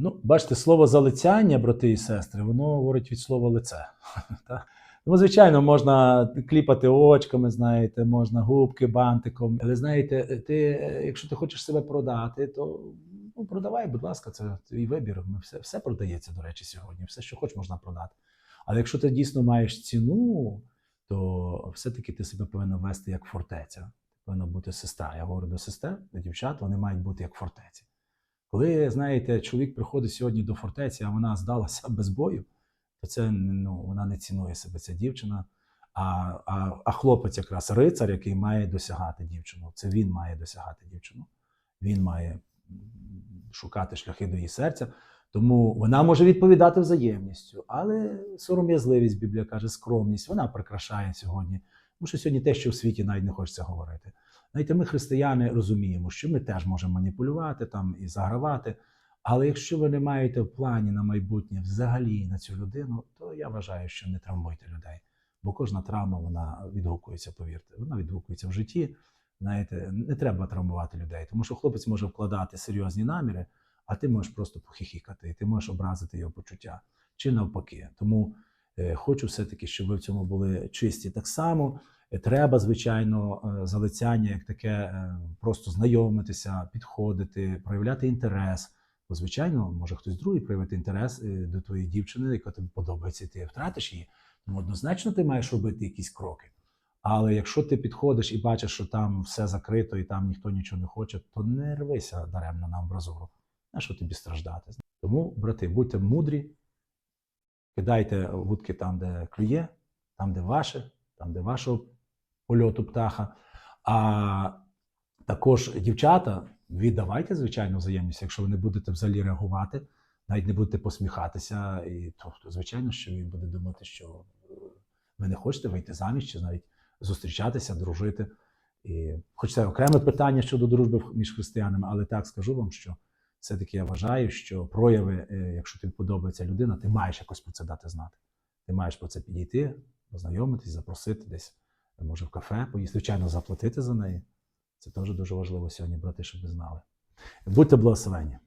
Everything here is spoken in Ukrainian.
Ну, бачите, слово залицяння, брати і сестри, воно говорить від слова лице. Тому, звичайно, можна кліпати очками, знаєте, можна губки бантиком. Але знаєте, ти, якщо ти хочеш себе продати, то ну, продавай, будь ласка, це твій вибір. Ми все, все продається, до речі, сьогодні. Все, що хочеш, можна продати. Але якщо ти дійсно маєш ціну, то все-таки ти себе повинен вести як фортеця. Повинна бути сестра. Я говорю до сестер, до дівчат, вони мають бути як фортеці. Коли, знаєте, чоловік приходить сьогодні до фортеці, а вона здалася без бою, то це ну, вона не цінує себе, ця дівчина. А, а, а хлопець якраз рицар, який має досягати дівчину. Це він має досягати дівчину. Він має шукати шляхи до її серця. Тому вона може відповідати взаємністю, але сором'язливість, Біблія каже, скромність, вона прикрашає сьогодні. Тому що сьогодні те, що в світі навіть не хочеться говорити. Знаєте, ми, християни, розуміємо, що ми теж можемо маніпулювати там і загравати. Але якщо ви не маєте в плані на майбутнє взагалі на цю людину, то я вважаю, що не травмуйте людей. Бо кожна травма вона відгукується, повірте, вона відгукується в житті. Знаєте, не треба травмувати людей, тому що хлопець може вкладати серйозні наміри, а ти можеш просто похихікати, і ти можеш образити його почуття чи навпаки. Тому е, хочу все-таки, щоб ви в цьому були чисті. Так само треба, звичайно, е, залицяння як таке, е, просто знайомитися, підходити, проявляти інтерес. Бо, звичайно, може хтось другий проявити інтерес е, до твоєї дівчини, яка тобі подобається, і ти втратиш її. Тому однозначно ти маєш робити якісь кроки. Але якщо ти підходиш і бачиш, що там все закрито і там ніхто нічого не хоче, то не рвися даремно на амбразуру. На що тобі страждати? Тому, брати, будьте мудрі, кидайте вудки там, де клює, там, де ваше, там, де вашого польоту птаха. А також дівчата, віддавайте, звичайно, взаємність, якщо ви не будете взагалі реагувати, навіть не будете посміхатися, і то, то звичайно, що він буде думати, що е, ви не хочете вийти заміж чи навіть зустрічатися, дружити. І, хоч це окреме питання щодо дружби між християнами, але так скажу вам, що все-таки я вважаю, що прояви, е, якщо тобі подобається людина, ти маєш якось про це дати знати. Ти маєш про це підійти, познайомитись, запросити десь, може, в кафе, поїсти, звичайно, заплатити за неї. Це теж дуже важливо сьогодні, брати, щоб ви знали. Будьте благословені.